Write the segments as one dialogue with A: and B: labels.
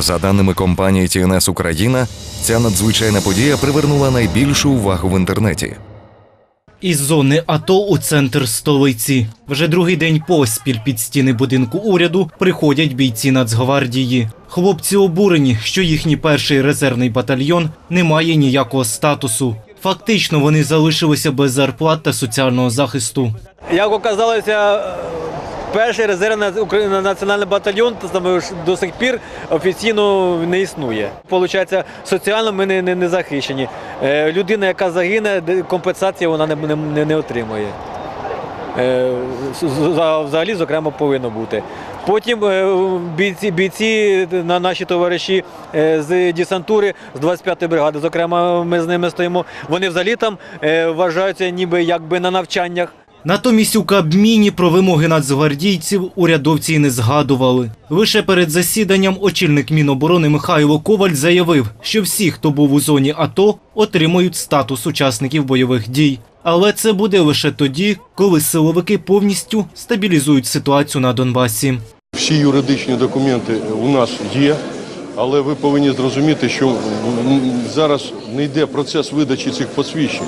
A: За даними компанії TNS Україна, ця надзвичайна подія привернула найбільшу увагу в інтернеті.
B: Із зони АТО у центр столиці. Вже другий день поспіль під стіни будинку уряду приходять бійці Нацгвардії. Хлопці обурені, що їхній перший резервний батальйон не має ніякого статусу. Фактично вони залишилися без зарплат та соціального захисту.
C: Як оказалося, перший резервний національний батальйон до сих пір офіційно не існує. Получається, соціально ми не, не, не захищені. Е, людина, яка загине, компенсації вона не, не, не, отримує. Е, Взагалі, зокрема, повинно бути. Потім е, бійці, бійці на наші товариші з десантури, з 25-ї бригади, зокрема, ми з ними стоїмо. Вони взагалі там вважаються ніби якби на навчаннях.
B: Натомість у Кабміні про вимоги нацгвардійців урядовці й не згадували. Лише перед засіданням очільник Міноборони Михайло Коваль заявив, що всі, хто був у зоні АТО, отримують статус учасників бойових дій. Але це буде лише тоді, коли силовики повністю стабілізують ситуацію на Донбасі.
D: Всі юридичні документи у нас є, але ви повинні зрозуміти, що зараз не йде процес видачі цих посвідчень.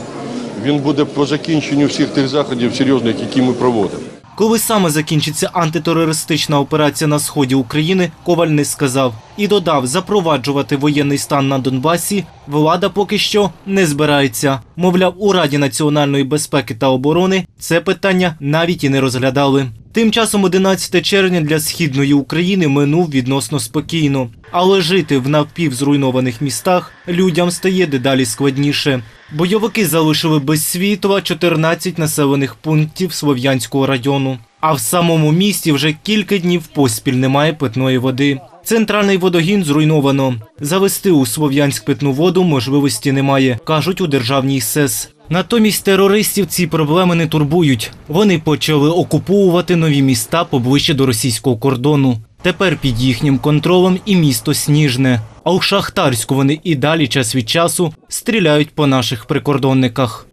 D: Він буде по закінченню всіх тих заходів серйозних, які ми проводимо.
B: Коли саме закінчиться антитерористична операція на сході України, Коваль не сказав і додав, запроваджувати воєнний стан на Донбасі влада поки що не збирається. Мовляв, у Раді національної безпеки та оборони це питання навіть і не розглядали. Тим часом 11 червня для східної України минув відносно спокійно, але жити в напівзруйнованих містах людям стає дедалі складніше. Бойовики залишили без світла 14 населених пунктів Слов'янського району. А в самому місті вже кілька днів поспіль немає питної води. Центральний водогін зруйновано. Завести у Слов'янськ питну воду можливості немає, кажуть у державній СЕС. Натомість терористів ці проблеми не турбують. Вони почали окуповувати нові міста поближче до російського кордону. Тепер під їхнім контролем і місто Сніжне. А у Шахтарську вони і далі час від часу стріляють по наших прикордонниках.